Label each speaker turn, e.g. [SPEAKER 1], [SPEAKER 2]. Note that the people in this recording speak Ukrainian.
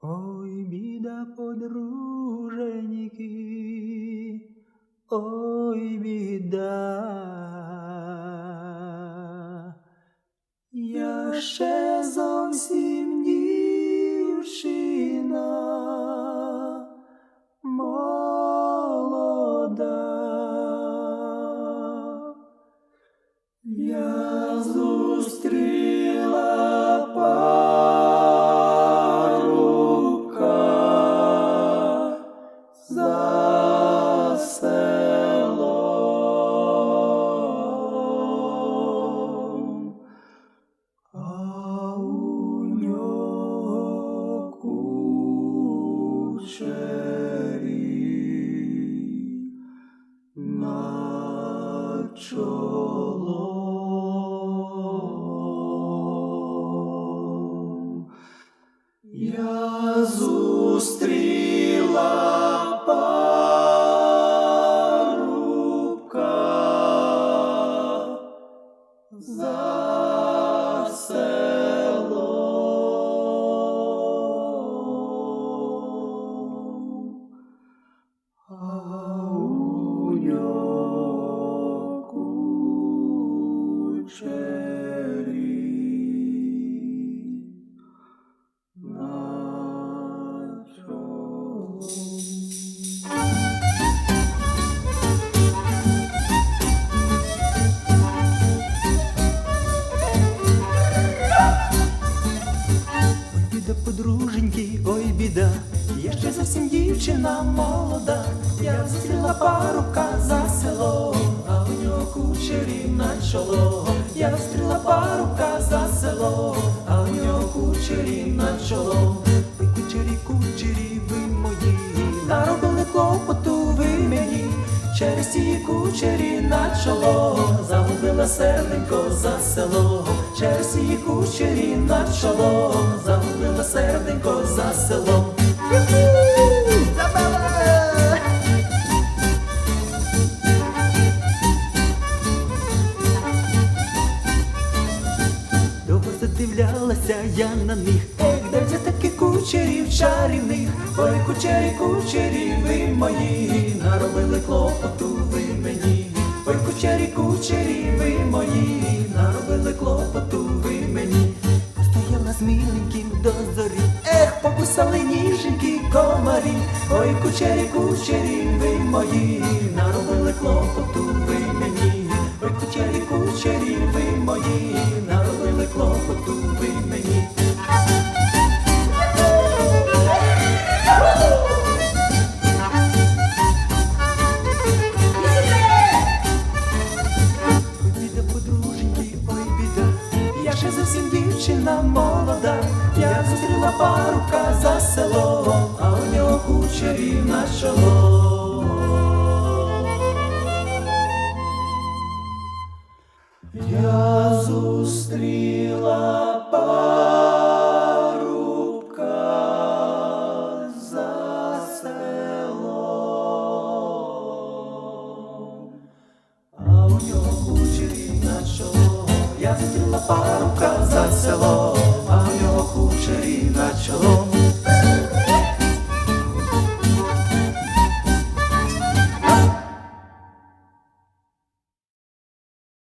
[SPEAKER 1] Ой, біда, подруженьки, ой, біда. Я ще зовсім дівчина, молода. Я зустріла на чолом. Я зустріла біда, подруженьки, ой, біда, я ще зовсім дівчина молода, я зустріла парубка за селом, а у нього кучері на чоло. Я зустріла парубка за селом, а у нього кучері на чоло. Ви кучері, кучері, ви мої, наробили клопоту ви мені. Через ті кучері на чоло загубила серденько за село, через ті кучері на чоло загубила серденько за селом. Довго задивлялася я на них, ех, де взяти таки кучерів чарівних, ой, кучері, кучері, ви мої, наробили клопоту ви мені, ой, кучері, кучері, ви мої, наробили клопоту ех, покусали ніженькі комарі, ой, кучері, кучері, ви мої, наробили клопоту ще зовсім дівчина молода, я зустріла парубка за селом, а у нього куча рівна чоло. Я зустріла парубка Я сіла парубка за селом,